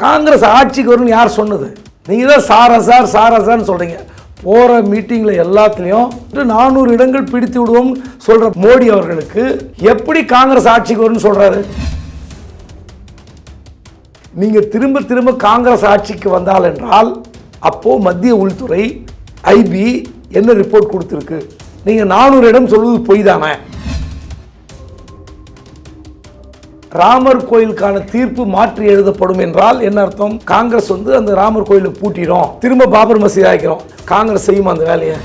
காங்கிரஸ் ஆட்சிக்கு வரும்னு யார் சொன்னது? நீங்கள் தான் சாரா சார் சாரா சார்னு சொல்கிறீங்க போகிற மீட்டிங்கில் எல்லாத்துலேயும் நானூறு இடங்கள் பிடித்து விடுவோம் சொல்கிற மோடி அவர்களுக்கு எப்படி காங்கிரஸ் ஆட்சிக்கு வரும்னு சொல்கிறாரு நீங்கள் திரும்ப திரும்ப காங்கிரஸ் ஆட்சிக்கு வந்தால் என்றால் அப்போது மத்திய உள்துறை ஐபி என்ன ரிப்போர்ட் கொடுத்துருக்கு? நீங்கள் நானூறு இடம் சொல்வது பொய் தானே ராமர் கோயிலுக்கான தீர்ப்பு மாற்றி எழுதப்படும் என்றால் என்ன அர்த்தம்? காங்கிரஸ் வந்து அந்த ராமர் கோயிலை பூட்டிடும். திரும்ப பாபர் மசீதி ஆக்கிறோம் காங்கிரஸ் செய்யுமா அந்த வேலையை?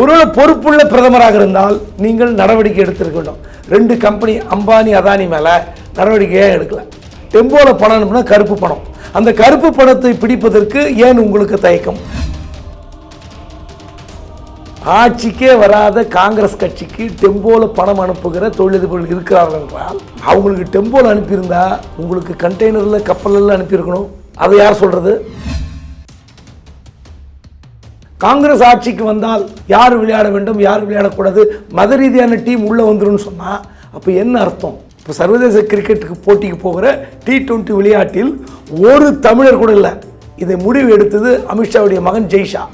ஒருவேளை பொறுப்புள்ள பிரதமராக இருந்தால் நீங்கள் நடவடிக்கை எடுத்திருக்க வேண்டும். ரெண்டு கம்பெனி அம்பானி அதானி மேலே நடவடிக்கையே எடுக்கல. டெம்போவில் பணம் கருப்பு பணம். அந்த கருப்பு பணத்தை பிடிப்பதற்கு ஏன் உங்களுக்கு தயக்கம்? ஆட்சிக்கே வராத காங்கிரஸ் கட்சிக்கு டெம்போல பணம் அனுப்புகிற தொழிலதிபர்கள் இருக்கிறார்கள் என்றால் அவங்களுக்கு டெம்போல அனுப்பியிருந்தா உங்களுக்கு கண்டெய்னரில் கப்பலில் அனுப்பியிருக்கணும். அதை யார் சொல்றது? காங்கிரஸ் ஆட்சிக்கு வந்தால் யார் விளையாட வேண்டும் யார் விளையாடக்கூடாது மத ரீதியான டீம் உள்ளே வந்துடும் சொன்னால் அப்போ என்ன அர்த்தம்? இப்போ சர்வதேச கிரிக்கெட்டுக்கு போட்டிக்கு போகிற டி டுவெண்ட்டி விளையாட்டில் ஒரு தமிழர் கூட இல்லை. இதை முடிவு எடுத்தது அமித்ஷாவுடைய மகன் ஜெய்ஷா.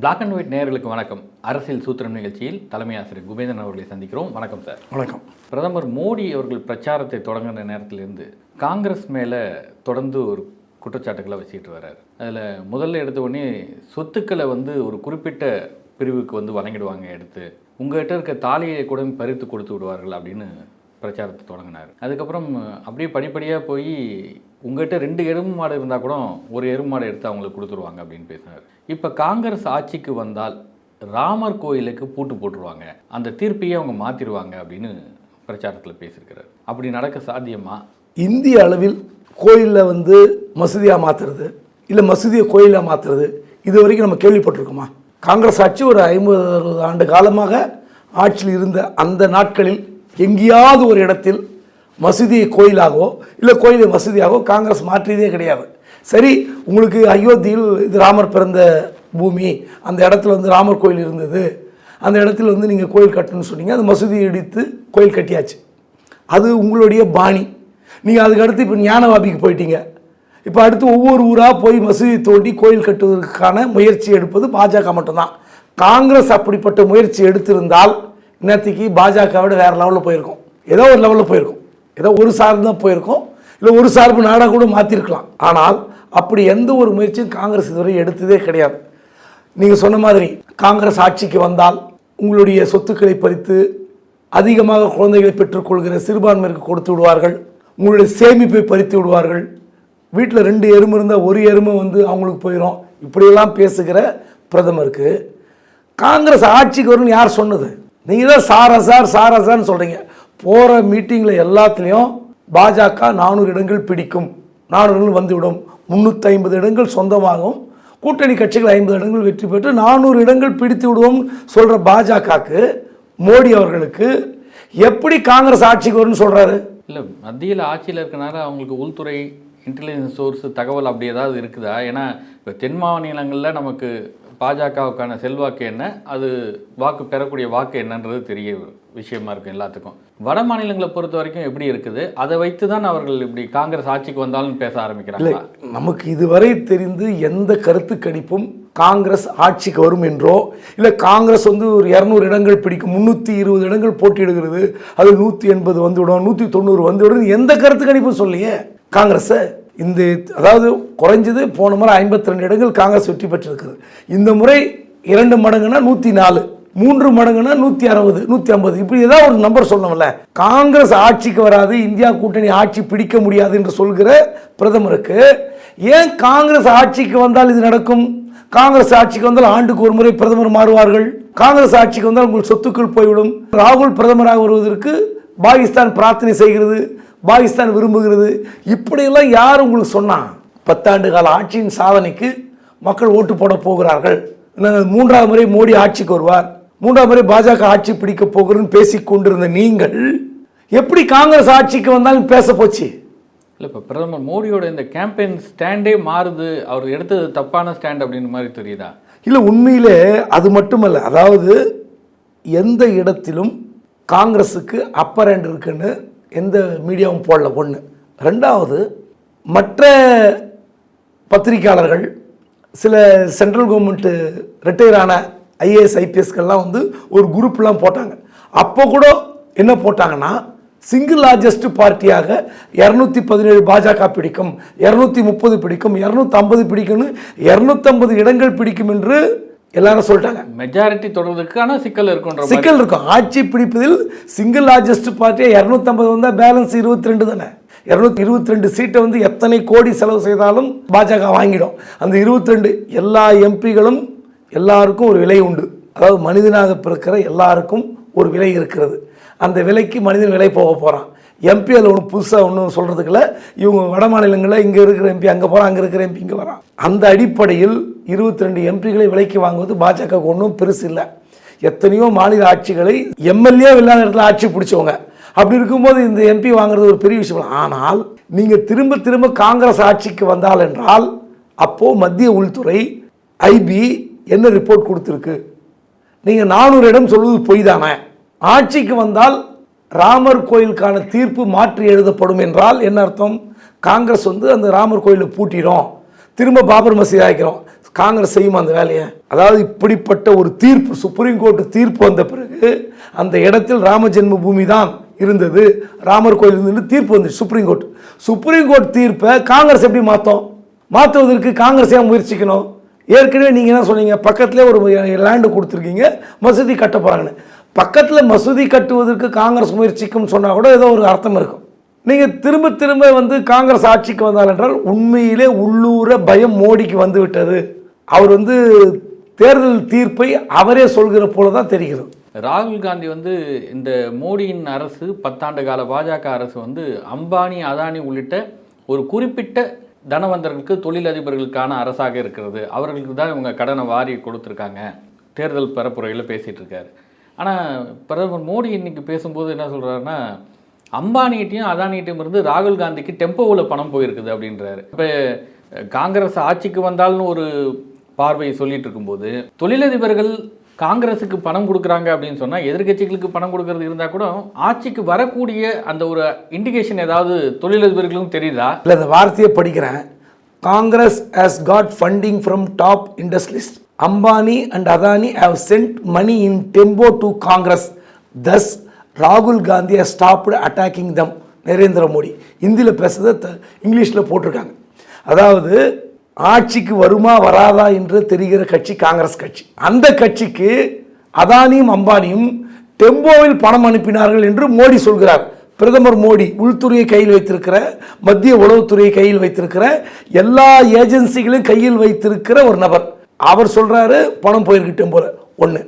பிளாக் அண்ட் ஒயிட் நேயர்களுக்கு வணக்கம். அரசியல் சூத்திரம் நிகழ்ச்சியில் தலைமை ஆசிரியர் குபேந்திரன் அவர்களை சந்திக்கிறோம். வணக்கம் சார். வணக்கம். பிரதமர் மோடி அவர்கள் பிரச்சாரத்தை தொடங்குற நேரத்திலிருந்து காங்கிரஸ் மேலே தொடர்ந்து ஒரு குற்றச்சாட்டுகளை வச்சுக்கிட்டு வர்றாரு. அதில் முதல்ல எடுத்த உடனே சொத்துக்களை வந்து ஒரு குறிப்பிட்ட பிரிவுக்கு வந்து வழங்கிடுவாங்க எடுத்து. உங்ககிட்ட இருக்க தாலியை கூட பறித்து கொடுத்து விடுவார்கள் அப்படின்னு பிரச்சாரத்தை தொடங்கினார். அதுக்கப்புறம் அப்படியே படிப்படியாக போய் உங்கள்கிட்ட ரெண்டு எறும்பு மாடு இருந்தால் கூட ஒரு எறும்பு மாடு எடுத்து அவங்களுக்கு கொடுத்துருவாங்க அப்படின்னு பேசினார். இப்போ காங்கிரஸ் ஆட்சிக்கு வந்தால் ராமர் கோயிலுக்கு பூட்டு போட்டுருவாங்க. அந்த தீர்ப்பையே அவங்க மாற்றிடுவாங்க அப்படின்னு பிரச்சாரத்தில் பேசியிருக்கிறார். அப்படி நடக்க சாத்தியமா? இந்திய அளவில் கோயிலில் வந்து மசூதியாக மாற்றுறது இல்லை மசூதியை கோயிலாக மாற்றுறது இது வரைக்கும் நம்ம கேள்விப்பட்டிருக்கோமா? காங்கிரஸ் ஆட்சி ஒரு ஐம்பது அறுபது ஆண்டு காலமாக ஆட்சியில் இருந்த அந்த நாட்களில் எங்கேயாவது ஒரு இடத்தில் மசூதியை கோயிலாகவோ இல்லை கோயிலை மசூதியாகவோ காங்கிரஸ் மாற்றியதே கிடையாது. சரி உங்களுக்கு அயோத்தியில் இது ராமர் பிறந்த பூமி அந்த இடத்துல வந்து ராமர் கோயில் இருந்தது அந்த இடத்துல வந்து நீங்கள் கோயில் கட்டணும்னு சொன்னீங்க அந்த மசூதியை இடித்து கோயில் கட்டியாச்சு. அது உங்களுடைய பாணி. நீங்கள் அதுக்கு அடுத்து இப்போ ஞானவாபிக்கு போயிட்டீங்க. இப்போ அடுத்து ஒவ்வொரு ஊராக போய் மசூதி தோண்டி கோயில் கட்டுவதற்கான முயற்சி எடுப்பது பாஜக மட்டும்தான். காங்கிரஸ் அப்படிப்பட்ட முயற்சி எடுத்திருந்தால் நேற்றுக்கு பாஜகவோட வேறு லெவலில் போயிருக்கும். ஏதோ ஒரு லெவலில் போயிருக்கும். ஏதோ ஒரு சார்பு தான் போயிருக்கும். இல்லை ஒரு சார்பு நாடாக கூட மாற்றிருக்கலாம் ஆனால் அப்படி எந்த ஒரு முயற்சியும் காங்கிரஸ் இதுவரை எடுத்ததே கிடையாது. நீங்கள் சொன்ன மாதிரி காங்கிரஸ் ஆட்சிக்கு வந்தால் உங்களுடைய சொத்துக்களை பறித்து அதிகமாக குழந்தைகளை பெற்றுக்கொள்கிற சிறுபான்மையிற்கு கொடுத்து விடுவார்கள். உங்களுடைய சேமிப்பை பறித்து விடுவார்கள். வீட்டில் ரெண்டு எருமை இருந்தால் ஒரு எருமை வந்து அவங்களுக்கு போயிடும் இப்படியெல்லாம் பேசுகிற பிரதமருக்கு காங்கிரஸ் ஆட்சிக்கு வரும்னு யார் சொன்னது? நீங்கள் தான் சாரசார் சாரசார்னு சொல்கிறீங்க போகிற மீட்டிங்கில் எல்லாத்துலேயும் பாஜக நானூறு இடங்கள் பிடிக்கும். நானூறு இடங்கள் வந்துவிடும். முந்நூற்றி ஐம்பது இடங்கள் சொந்தமாகும். கூட்டணி கட்சிகள் ஐம்பது இடங்கள் வெற்றி பெற்று நானூறு இடங்கள் பிடித்து விடுவோம் சொல்கிற பாஜகவுக்கு மோடி அவர்களுக்கு எப்படி காங்கிரஸ் ஆட்சிக்கு வரும்னு சொல்கிறாரு இல்லை மத்தியில் ஆட்சியில் இருக்கனால அவங்களுக்கு உள்துறை இன்டெலிஜென்ஸ் சோர்ஸ் தகவல் அப்படி ஏதாவது இருக்குதா? ஏன்னா இப்போ தென் மாநிலங்களில் நமக்கு பாஜகவுக்கான செல்வாக்கு என்ன? அது வாக்கு பெறக்கூடிய வாக்கு என்னன்றது தெரிய விஷயமா இருக்கும் எல்லாத்துக்கும். வட மாநிலங்களை பொறுத்த வரைக்கும் எப்படி இருக்குது? அதை வைத்து தான் அவர்கள் இப்படி காங்கிரஸ் ஆட்சிக்கு வந்தாலும் பேச இல்லை நமக்கு இதுவரை தெரிந்து எந்த கருத்து கணிப்பும் காங்கிரஸ் ஆட்சிக்கு வரும் என்றோ இல்லை காங்கிரஸ் வந்து ஒரு இரநூறு இடங்கள் பிடிக்கும் முந்நூற்றி இருபது இடங்கள் போட்டியிடுகிறது அது நூற்றி எண்பது வந்துவிடும் நூற்றி தொண்ணூறு வந்துவிடும் எந்த கருத்து கணிப்பும் சொல்லியே காங்கிரஸை இந்த அதாவது குறைஞ்சது போன முறை ஐம்பத்தி ரெண்டு இடங்கள் காங்கிரஸ் வெற்றி பெற்றிருக்குது இந்த முறை இரண்டு மடங்குனா நூற்றி நாலு மூன்று மடங்குனா நூற்றி அறுபது நூற்றி ஐம்பது இப்படி ஏதாவது ஒரு நம்பர் சொல்லணும்ல. காங்கிரஸ் ஆட்சிக்கு வராது இந்தியா கூட்டணி ஆட்சி பிடிக்க முடியாது என்று சொல்கிற பிரதமருக்கு ஏன் காங்கிரஸ் ஆட்சிக்கு வந்தால் இது நடக்கும்? காங்கிரஸ் ஆட்சிக்கு வந்தால் ஆண்டுக்கு ஒரு முறை பிரதமர் மாறுவார்கள். காங்கிரஸ் ஆட்சிக்கு வந்தால் உங்கள் சொத்துக்கள் போய்விடும். ராகுல் பிரதமராக வருவதற்கு பாகிஸ்தான் பிரார்த்தனை செய்கிறது. பாகிஸ்தான் விரும்புகிறது. இப்படியெல்லாம் யார் உங்களுக்கு சொன்னா? பத்தாண்டு கால ஆட்சியின் சாதனைக்கு மக்கள் ஓட்டு போட போகிறார்கள். மூன்றாவது முறை மோடி ஆட்சிக்கு வருவார். மூன்றாவது முறை பாஜக ஆட்சி பிடிக்க போகிறோன்னு பேசிக் கொண்டிருந்த நீங்கள் எப்படி காங்கிரஸ் ஆட்சிக்கு வந்தாலும் பேச போச்சு? இல்லை இப்போ பிரதமர் மோடியோட இந்த கேம்பெயின் ஸ்டாண்டே மாறுது. அவர் எடுத்தது தப்பான ஸ்டாண்ட் அப்படின்ற மாதிரி தெரியுதா? இல்லை உண்மையிலே அது மட்டுமல்ல. அதாவது எந்த இடத்திலும் காங்கிரஸுக்கு அப்பர் ஹேண்ட் இருக்குன்னு எந்த மீடியாவும் போடல ஒன்று ரெண்டாவது மற்ற பத்திரிக்கையாளர்கள் சில சென்ட்ரல் கவர்மெண்ட்டு ரிட்டையர் ஆன ஐஏஎஸ் ஐபிஎஸ்கள்லாம் வந்து ஒரு குரூப்லாம் போட்டாங்க. அப்போ கூட என்ன போட்டாங்கன்னா சிங்கிள் லார்ஜஸ்ட் பார்ட்டியாக இரநூத்தி பதினேழு பாஜக பிடிக்கும் இரநூத்தி முப்பது பிடிக்கும் இரநூத்தம்பது பிடிக்கும்னு இரநூத்தம்பது இடங்கள் பிடிக்கும் என்று எல்லாரும் சொல்லிட்டாங்க. மெஜாரிட்டி தொடர்றதுக்கான சிக்கல் இருக்குன்ற சிக்கல் இருக்கும். ஆட்சி பிடிப்பதில் சிங்கிள் லார்ஜஸ்ட் பார்ட்டியாக இரநூத்தம்பது வந்தால் பேலன்ஸ் இருபத்தி ரெண்டு தானே? இரநூத்தி இருபத்தி ரெண்டு சீட்டை வந்து எத்தனை கோடி செலவு செய்தாலும் பாஜக வாங்கிடும். அந்த இருபத்தி ரெண்டு எல்லா எம்பிகளும் எல்லாருக்கும் ஒரு விலை உண்டு. அதாவது மனிதனாக பிறக்கிற எல்லாருக்கும் ஒரு விலை இருக்கிறது. அந்த விலைக்கு மனிதன் விலை போக போகிறான் எம்பி அதில் ஒன்றும் புதுசாக ஒன்றும் சொல்கிறதுக்குல இவங்க வட மாநிலங்களில் இங்கே இருக்கிற எம்பி அங்கே போகிறான் அங்கே இருக்கிற எம்பி இங்கே வரான் அந்த அடிப்படையில் இருபத்தி ரெண்டு எம்பிகளை விலைக்கு வாங்குவது பாஜக ஒன்றும் பெருசு இல்லை. எத்தனையோ மாநில ஆட்சிகளை எம்எல்ஏ இல்லாத இடத்துல ஆட்சி பிடிச்சவங்க. அப்படி இருக்கும்போது இந்த எம்பி வாங்குறது ஒரு பெரிய விஷயம். ஆனால் நீங்கள் திரும்ப திரும்ப காங்கிரஸ் ஆட்சிக்கு வந்தால் என்றால் அப்போது மத்திய உள்துறை ஐபி என்ன ரிப்போர்ட் கொடுத்துருக்கு? நீங்கள் நானூறு இடம் சொல்வது பொய் தானே? ஆட்சிக்கு வந்தால் ராமர் கோயிலுக்கான தீர்ப்பு மாற்றி எழுதப்படும் என்றால் என்ன அர்த்தம்? காங்கிரஸ் வந்து அந்த ராமர் கோயிலை பூட்டிடும். திரும்ப பாபர் மசீதி ஆகிக்கிறோம் காங்கிரஸ் செய்யுமா அந்த வேலையை? அதாவது இப்படிப்பட்ட ஒரு தீர்ப்பு சுப்ரீம் கோர்ட்டு தீர்ப்பு வந்த பிறகு அந்த இடத்தில் ராம ஜென்ம பூமி தான் இருந்தது. ராமர் கோயில் இருந்து தீர்ப்பு வந்துச்சு சுப்ரீம் கோர்ட் சுப்ரீம் கோர்ட் தீர்ப்பை காங்கிரஸ் எப்படி மாற்றோம் மாற்றுவதற்கு காங்கிரஸ் ஏன் முயற்சிக்கணும்? ஏற்கனவே நீங்கள் என்ன சொன்னீங்க? பக்கத்துலேயே ஒரு லேண்டு கொடுத்துருக்கீங்க மசூதி கட்ட போகிறாங்கன்னு பக்கத்தில் மசூதி கட்டுவதற்கு காங்கிரஸ் முயற்சிக்கும் சொன்னால் கூட ஏதோ ஒரு அர்த்தம் இருக்கும். நீங்கள் திரும்ப திரும்ப வந்து காங்கிரஸ் ஆட்சிக்கு வந்தால் என்றால் உண்மையிலே உள்ளூர பயம் மோடிக்கு வந்து விட்டது. அவர் வந்து தேர்தல் தீர்ப்பை அவரே சொல்கிற போல தான் தெரிகிறது. ராகுல் காந்தி வந்து இந்த மோடியின் அரசு பத்தாண்டு கால பாஜக அரசு வந்து அம்பானி அதானி உள்ளிட்ட ஒரு குறிப்பிட்ட தனவந்தர்களுக்கு தொழிலதிபர்களுக்கான அரசாக இருக்கிறது. அவர்களுக்கு தான் இவங்க கடனை வாரி கொடுத்துருக்காங்க. தேர்தல் பரப்புரையில் பேசிகிட்டு இருக்காரு. ஆனால் பிரதமர் மோடி இன்னைக்கு பேசும்போது என்ன சொல்கிறாருன்னா அம்பானிகிட்டையும் அதானிகிட்டையும் இருந்து ராகுல் காந்திக்கு டெம்போவில் பணம் போயிருக்குது அப்படின்றாரு. இப்போ காங்கிரஸ் ஆட்சிக்கு வந்தால்னு ஒரு பார்வையை சொல்லிட்டு இருக்கும்போது தொழிலதிபர்கள் காங்கிரஸுக்கு பணம் கொடுக்குறாங்க அப்படின்னு சொன்னால் எதிர்க்கட்சிகளுக்கு பணம் கொடுக்கறது இருந்தால் கூட ஆட்சிக்கு வரக்கூடிய அந்த ஒரு இண்டிகேஷன் ஏதாவது தொழிலதிபர்களுக்கும் தெரியுதா? இல்லை அந்த வார்த்தையை படிக்கிறேன். Congress has got funding from top industrialist Ambani and Adani have sent money in tempo to Congress thus ராகுல் Gandhi has stopped attacking them Narendra Modi இந்தியில் பேசுறத இங்கிலீஷில் போட்டிருக்காங்க. அதாவது ஆட்சிக்கு வருமா வராதா என்று தெரிகிற கட்சி காங்கிரஸ் கட்சி. அந்த கட்சிக்கு அதானியும் அம்பானியும் டெம்போவில் பணம் அனுப்பினார்கள் என்று மோடி சொல்கிறார். பிரதமர் மோடி உள்துறையை கையில் வைத்திருக்கிற மத்திய உளவுத்துறையை கையில் வைத்திருக்கிற எல்லா ஏஜென்சிகளையும் கையில் வைத்திருக்கிற ஒரு நபர். அவர் சொல்கிறாரு பணம் போயிருக்கு போல. ஒன்று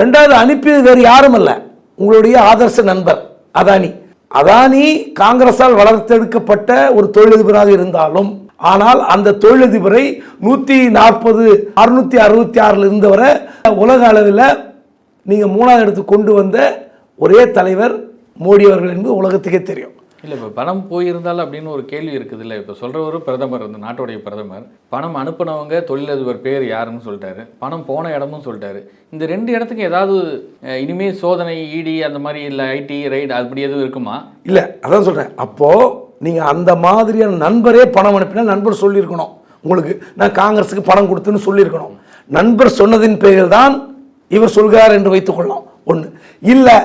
ரெண்டாவது அனுப்பியது வேறு யாரும் அல்ல. உங்களுடைய ஆதர்ச நண்பர் அதானி. அதானி காங்கிரஸால் வளர்த்தெடுக்கப்பட்ட ஒரு தொழிலதிபராக இருந்தாலும் ஆனால் அந்த தொழிலதிபரை நூற்றி நாற்பது அறுநூத்தி அறுபத்தி ஆறில் இருந்தவரை உலக அளவில் நீங்கள் மூணாவது இடத்துக்கு கொண்டு வந்த ஒரே தலைவர் மோடி அவர்கள் என்பது உலகத்துக்கே தெரியும். இல்லை இப்போ பணம் போயிருந்தால் அப்படின்னு ஒரு கேள்வி இருக்குது இல்லை இப்போ சொல்கிறவரு பிரதமர் இந்த நாட்டுடைய பிரதமர். பணம் அனுப்புனவங்க தொழிலதிபர் பேர் யாருன்னு சொல்லிட்டாரு. பணம் போன இடமும் சொல்லிட்டாரு. இந்த ரெண்டு இடத்துக்கு ஏதாவது இனிமேல் சோதனை இடி அந்த மாதிரி இல்லை ஐடி ரைடு அப்படி எதுவும் இருக்குமா? இல்லை அதான் சொல்கிறேன் அப்போது நீங்கள் அந்த மாதிரியான நண்பரே பணம் அனுப்பினா நண்பர் சொல்லியிருக்கணும். உங்களுக்கு நான் காங்கிரஸுக்கு பணம் கொடுத்துன்னு சொல்லியிருக்கணும். நண்பர் சொன்னதின் பேரில் தான் இவர் சொல்கிறார் என்று வைத்துக்கொள்ளலாம் ஒன்று இல்லை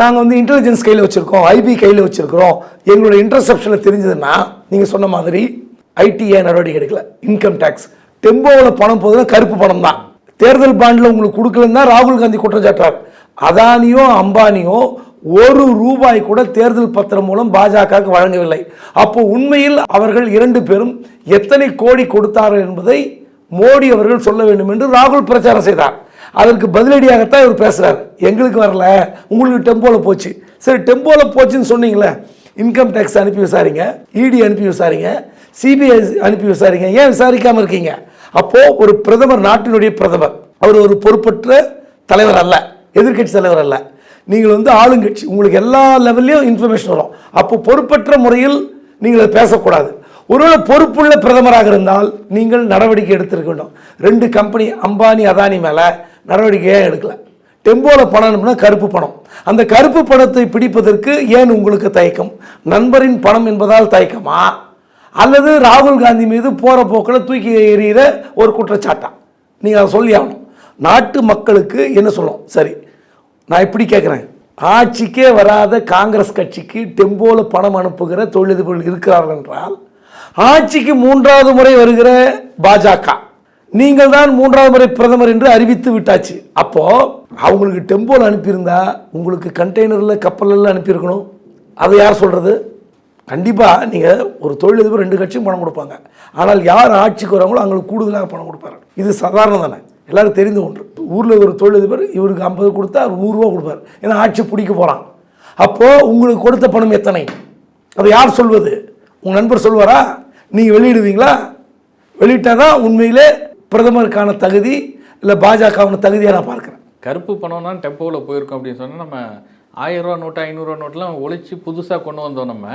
நாங்கள் வந்து இன்டெலிஜென்ஸ் கையில் வச்சுருக்கோம் ஐபி கையில் வச்சுருக்கிறோம். எங்களோட இன்டர்செப்ஷனில் தெரிஞ்சதுன்னா நீங்கள் சொன்ன மாதிரி ஐடிஏ நடவடிக்கை எடுக்கல. இன்கம் டேக்ஸ் டெம்போவில் பணம் போகுதுன்னா கருப்பு பணம் தான். தேர்தல் பாண்டில் உங்களுக்கு கொடுக்கலன்னு தான் ராகுல் காந்தி குற்றச்சாட்டார் அதானியோ அம்பானியோ ஒரு ரூபாய் கூட தேர்தல் பத்திரம் மூலம் பாஜகவுக்கு வழங்கவில்லை. அப்போ உண்மையில் அவர்கள் இரண்டு பேரும் எத்தனை கோடி கொடுத்தார்கள் என்பதை மோடி அவர்கள் சொல்ல வேண்டும் என்று ராகுல் பிரச்சாரம் செய்தார். அதற்கு பதிலடியாகத்தான் இவர் பேசுகிறார் எங்களுக்கு வரல உங்களுக்கு டெம்போவில் போச்சு. சரி டெம்போவில் போச்சுன்னு சொன்னீங்களே இன்கம் டேக்ஸ் அனுப்பி விசாரிங்க இடி அனுப்பி விசாரிங்க சிபிஐ அனுப்பி விசாரிங்க ஏன் விசாரிக்காமல் இருக்கீங்க? அப்போது ஒரு பிரதமர் நாட்டினுடைய பிரதமர் அவர் ஒரு பொறுப்பற்ற தலைவர் அல்ல எதிர்க்கட்சி தலைவர் அல்ல. நீங்கள் வந்து ஆளுங்கட்சி உங்களுக்கு எல்லா லெவல்லையும் இன்ஃபர்மேஷன் வரும். அப்போ பொறுப்பற்ற முறையில் நீங்கள் பேசக்கூடாது. ஒருவேளை பொறுப்புள்ள பிரதமராக இருந்தால் நீங்கள் நடவடிக்கை எடுத்திருக்கணும் ரெண்டு கம்பெனி அம்பானி அதானி மேலே நடவடிக்கையே எடுக்கல. டெம்போவில் பணம்னா கருப்பு பணம். அந்த கருப்பு பணத்தை பிடிப்பதற்கு ஏன் உங்களுக்கு தயக்கம்? நண்பரின் பணம் என்பதால் தயக்கமா? அல்லது ராகுல் காந்தி மீது போகிற போக்கில் தூக்கி எறிகிற ஒரு குற்றச்சாட்டா? நீங்கள் அதை சொல்லி ஆகணும். நாட்டு மக்களுக்கு என்ன சொல்லும்? சரி நான் இப்படி கேட்குறேன் ஆட்சிக்கே வராத காங்கிரஸ் கட்சிக்கு டெம்போவில் பணம் அனுப்புகிற தொழிலதிபர்கள் இருக்கிறார்கள் என்றால் ஆட்சிக்கு மூன்றாவது முறை வருகிற பாஜக. நீங்கள் தான் மூன்றாவது முறை பிரதமர் என்று அறிவித்து விட்டாச்சு. அப்போ அவங்களுக்கு டெம்போல அனுப்பியிருந்தா உங்களுக்கு கண்டெய்னரில் கப்பலில் அனுப்பியிருக்கணும். அதை யார் சொல்றது? கண்டிப்பாக நீங்கள் ஒரு தொழிலதிபர் ரெண்டு கட்சியும் பணம் கொடுப்பாங்க. ஆனால் யார் ஆட்சிக்கு வராங்களோ அவங்களுக்கு கூடுதலாக பணம் கொடுப்பாரு. இது சாதாரணம் தானே. எல்லாரும் தெரிந்து ஒன்று. ஊரில் ஒரு தொழிலதிபர் இவருக்கு ஐம்பது கொடுத்தா அவர் நூறுரூவா கொடுப்பார். ஏன்னா ஆட்சி பிடிக்க போகிறான் அப்போது உங்களுக்கு கொடுத்த பணம் எத்தனை? அதை யார் சொல்வது? உங்கள் நண்பர் சொல்வாரா? நீங்கள் வெளியிடுவீங்களா? வெளியிட்டால் தான் உண்மையிலே பிரதமருக்கான தகுதி இல்லை பாஜகவான தகுதியாக நான் பார்க்குறேன். கருப்பு பணம்னா டெம்போவில் போயிருக்கோம் அப்படின்னு சொன்னால் நம்ம ஆயிரம் ரூபா நோட்டு ஐநூறுரூவா நோட்டெலாம் ஒழிச்சு புதுசாக கொண்டு வந்தோம் நம்ம.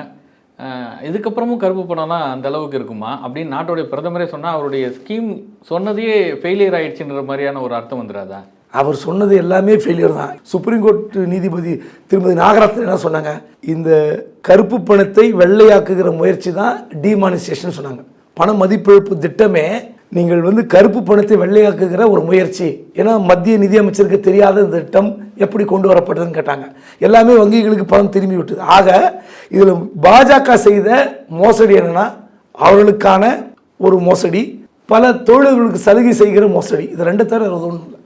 இதுக்கப்புறமும் கருப்பு பணம்னா அந்த அளவுக்கு இருக்குமா? அப்படின்னு நாட்டுடைய பிரதமரே சொன்னால் அவருடைய ஸ்கீம் சொன்னதையே ஃபெயிலியர் ஆயிடுச்சுன்ற மாதிரியான ஒரு அர்த்தம் வந்துடாதா அவர் சொன்னது எல்லாமே ஃபெயிலியர் தான். சுப்ரீம் கோர்ட் நீதிபதி திருமதி நாகரத்ன என்ன சொன்னாங்க? இந்த கருப்பு பணத்தை வெள்ளையாக்குகிற முயற்சி தான் டிமானிசேஷன் சொன்னாங்க. பண மதிப்பிழப்பு திட்டமே நீங்கள் வந்து கருப்பு பணத்தை வெள்ளையாக்குகிற ஒரு முயற்சி. ஏன்னா மத்திய நிதியமைச்சருக்கு தெரியாத இந்த திட்டம் எப்படி கொண்டு வரப்பட்டதுன்னு கேட்டாங்க. எல்லாமே வங்கிகளுக்கு பணம் திரும்பி விட்டது. ஆக இதில் பாஜக செய்த மோசடி என்னன்னா அவர்களுக்கான ஒரு மோசடி பல தொழில்களுக்கு சலுகை செய்கிற மோசடி. இது ரெண்டு தவிர ஒன்றும் இல்லை.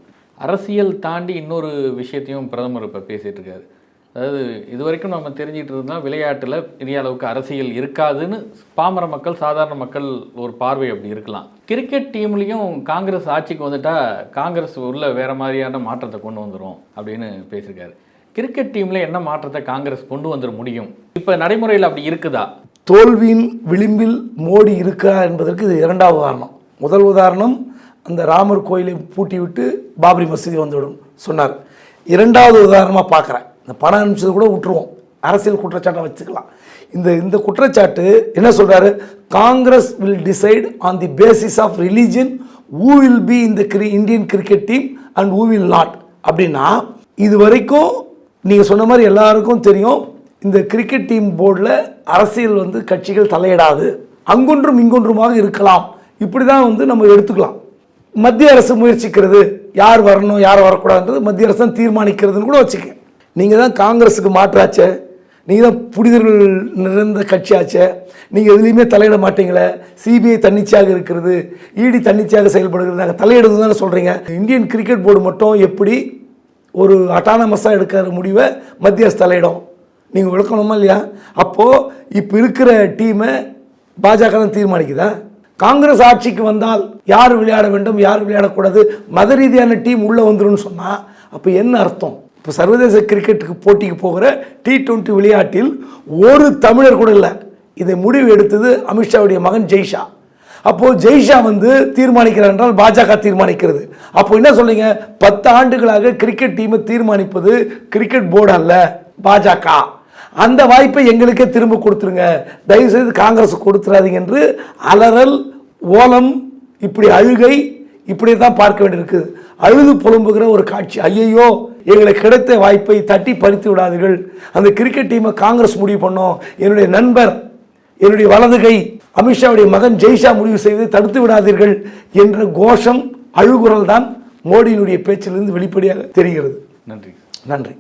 அரசியல் தாண்டி இன்னொரு விஷயத்தையும் பிரதமர் இப்போ பேசிகிட்டு இருக்காரு. அதாவது இது வரைக்கும் நம்ம தெரிஞ்சிட்டு இருந்தால் விளையாட்டில் பெரிய அளவுக்கு அரசியல் இருக்காதுன்னு பாமர மக்கள் சாதாரண மக்கள் ஒரு பார்வை அப்படி இருக்கலாம். கிரிக்கெட் டீம்லேயும் காங்கிரஸ் ஆட்சிக்கு வந்துட்டால் காங்கிரஸ் உள்ள வேறு மாதிரியான மாற்றத்தை கொண்டு வந்துடும் அப்படின்னு பேசியிருக்காரு. கிரிக்கெட் டீமில் என்ன மாற்றத்தை காங்கிரஸ் கொண்டு வந்துட முடியும்? இப்போ நடைமுறையில் அப்படி இருக்குதா? தோல்வியின் விளிம்பில் மோடி இருக்கா என்பதற்கு இது இரண்டாவது உதாரணம். முதல் உதாரணம் அந்த ராமர் கோயிலை பூட்டி விட்டு பாபரி மசூதி வந்துவிடும் சொன்னார். இரண்டாவது உதாரணமாக பார்க்குறேன். இந்த பணம் அனுப்பிச்சது கூட விட்டுருவோம். அரசியல் குற்றச்சாட்டை வச்சுக்கலாம். இந்த இந்த குற்றச்சாட்டு என்ன சொல்கிறாரு Congress will decide on the basis of religion who will be இந்த கிரி Indian cricket team and who will not அப்படின்னா இது வரைக்கும் நீங்கள் சொன்ன மாதிரி எல்லாருக்கும் தெரியும் இந்த கிரிக்கெட் டீம் போர்டில் அரசியல் வந்து கட்சிகள் தலையிடாது. அங்கொன்றும் இங்கொன்றுமாக இருக்கலாம். இப்படி தான் வந்து நம்ம எடுத்துக்கலாம். மத்திய அரசு முயற்சிக்கிறது. யார் வரணும் யார் வரக்கூடாதுன்றது மத்திய அரசு தான் தீர்மானிக்கிறதுன்னு கூட வச்சுக்கேன் நீங்கள் தான் காங்கிரஸுக்கு மாற்றாச்சே. நீங்கள் தான் புனிதர்கள் நிறைந்த கட்சியாச்சே. நீங்கள் எதுலேயுமே தலையிட மாட்டீங்களே. சிபிஐ தன்னிச்சையாக இருக்கிறது. இடி தன்னிச்சையாக செயல்படுகிறது. நாங்கள் தலையிடுறது தானே சொல்கிறீங்க இந்தியன் கிரிக்கெட் போர்டு மட்டும் எப்படி ஒரு அட்டானமஸாக எடுக்கிற முடிவை மத்திய அரசு தலையிடும்? நீங்கள் விளக்கணுமா இல்லையா? அப்போது இப்போ இருக்கிற டீமை பாஜக தான் தீர்மானிக்குதா? காங்கிரஸ் ஆட்சிக்கு வந்தால் யார் விளையாட வேண்டும் யார் விளையாடக்கூடாது? மத ரீதியான டீம் உள்ளே வந்துடும் சொன்னால் அப்போ என்ன அர்த்தம்? இப்போ சர்வதேச கிரிக்கெட்டுக்கு போட்டிக்கு போகிற டி டுவெண்ட்டி விளையாட்டில் ஒரு தமிழர் கூட இல்லை. இதை முடிவு எடுத்தது அமித்ஷாவுடைய மகன் ஜெய்ஷா. அப்போது ஜெய்ஷா வந்து தீர்மானிக்கிறார் என்றால் பாஜக தீர்மானிக்கிறது. அப்போ என்ன சொல்றீங்க? பத்து ஆண்டுகளாக கிரிக்கெட் டீமை தீர்மானிப்பது கிரிக்கெட் போர்டு அல்ல பாஜக. அந்த வாய்ப்பை எங்களுக்கே திரும்ப கொடுத்துருங்க. தயவுசெய்து காங்கிரஸ் கொடுத்துறாதீங்க என்று அலறல் ஓலம் இப்படி அழுகை இப்படி தான் பார்க்க வேண்டியிருக்கு. அழுது புலம்புகிற ஒரு காட்சி. ஐயையோ எங்களுக்கு கிடைத்த வாய்ப்பை தட்டி பறித்து விடாதீர்கள். அந்த கிரிக்கெட் டீமை காங்கிரஸ் முடிவு பண்ணோம். என்னுடைய நண்பர் என்னுடைய வலது கை அமித்ஷாவுடைய மகன் ஜெய்ஷா முடிவு செய்வதை தடுத்து விடாதீர்கள் என்ற கோஷம் அழுகுரல் தான் மோடியினுடைய பேச்சிலிருந்து வெளிப்படையாக தெரிகிறது. நன்றி. நன்றி.